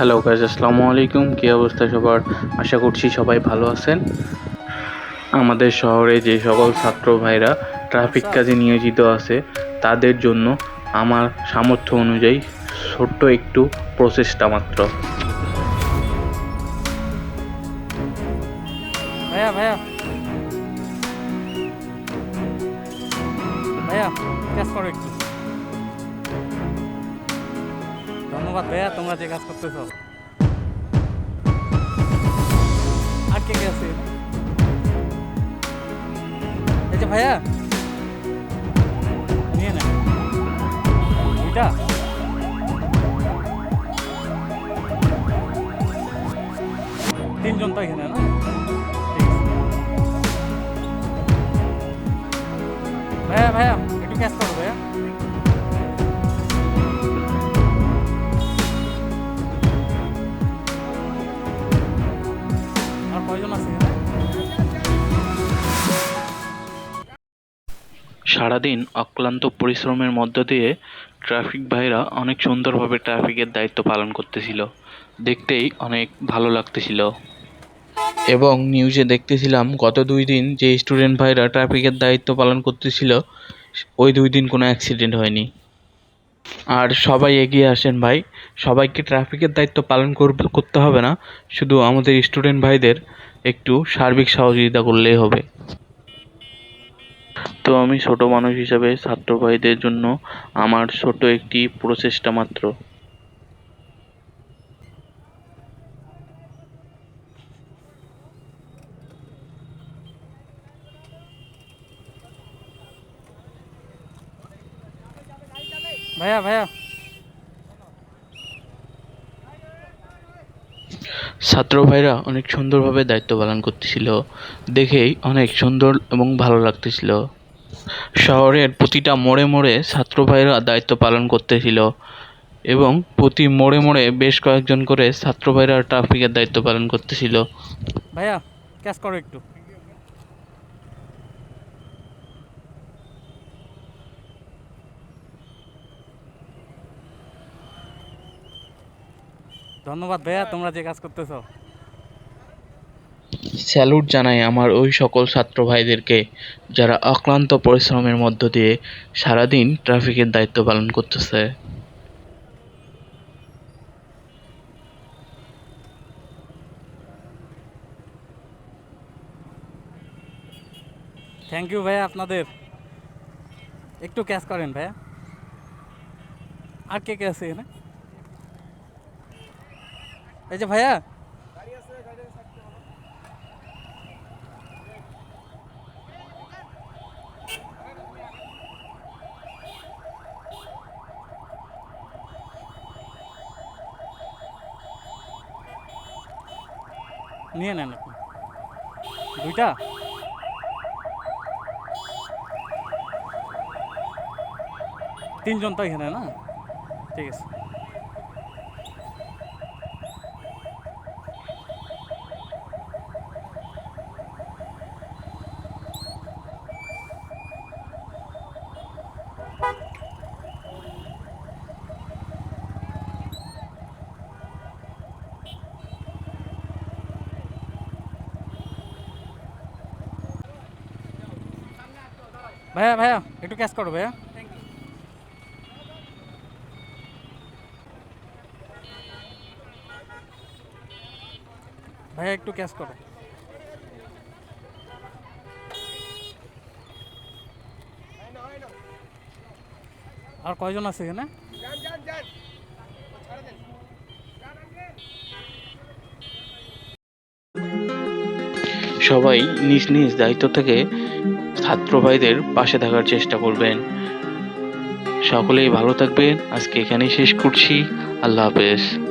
Hello guys আসসালামু আলাইকুম। কী অবস্থা সবার? আশা করছি সবাই ভালো আছেন। আমাদের শহরে যে সকল ছাত্র ভাইরা ট্রাফিক কাজে নিয়োজিত আছে, তাদের জন্য আমার সামর্থ্য অনুযায়ী ছোট্ট একটু প্রচেষ্টা মাত্র। ভাইয়া ভাইয়া। ভাইয়া একটু। ধন্যবাদ ভাইয়া, তোমরা যে কাজ করতেছ। আর কে কে আছে? এই যে ভাইয়া, নিয়ে না। দুইটা তিনজন তো এখানে না? ভাইয়া ভাইয়া, একটু ক্যাশ সারাদিন অক্লান্ত পরিশ্রমের মধ্য দিয়ে ট্রাফিক ভাইরা অনেক সুন্দরভাবে ট্রাফিকের দায়িত্ব পালন করতেছিল। দেখতেই অনেক ভালো লাগতেছিল। এবং নিউজে দেখতেছিলাম, গত দুই দিন যে স্টুডেন্ট ভাইরা ট্রাফিকের দায়িত্ব পালন করতেছিল, ওই দুই দিন কোনো অ্যাক্সিডেন্ট হয়নি। আর সবাই এগিয়ে আসেন ভাই। সবাইকে ট্রাফিকের দায়িত্ব পালন করবে, করতে হবে না। শুধু আমাদের স্টুডেন্ট ভাইদের একটু সার্বিক সহযোগিতা করলেই হবে। তো আমি ছোট মানুষ হিসাবে ছাত্র ভাইদের জন্য আমার ছোট একটি প্রচেষ্টা মাত্র। ভাইয়া ভাইয়া। ছাত্র ভাইরা অনেক সুন্দরভাবে দায়িত্ব পালন করতেছিল। দেখেই অনেক সুন্দর এবং ভালো লাগতেছিল। শহরের প্রতিটা মোড়ে মোড়ে ছাত্র ভাইরা দায়িত্ব পালন করতেছিল এবং প্রতি মোড়ে মোড়ে বেশ কয়েকজন করে ছাত্র ভাইরা ট্রাফিকের দায়িত্ব পালন করতেছিল। ভাইয়া ক্যাশ করো একটু। ধন্যবাদ ভাইয়া তোমরা যে কাজ করতেছো। স্যালুট জানাই আমার ওই সকল ছাত্র ভাইদেরকে যারা অক্লান্ত পরিশ্রমের মধ্য দিয়ে সারাদিন ট্রাফিকের দায়িত্ব পালন করতেছে। থ্যাংক ইউ ভাইয়া আপনাদের। একটু ক্যাশ করেন ভাইয়া। আর কে কে আছে এখানে? এই যে ভাইয়া। নিয়ে নেন আপনি। দুইটা? তিনজন তো এখানে না? ঠিক আছে। ভাইয়া ভাইয়া, একটু ক্যাশ করো ভাইয়া। ভাইয়া, একটু ক্যাশ করো। আর কয়জন আছে এখানে? সবাই নিজ নিজ দায়িত্ব থেকে ছাত্র ভাইদের পাশে থাকার চেষ্টা করবেন। সকলেই ভালো থাকবেন। আজকে এখানেই শেষ করছি। আল্লাহ হাফেজ।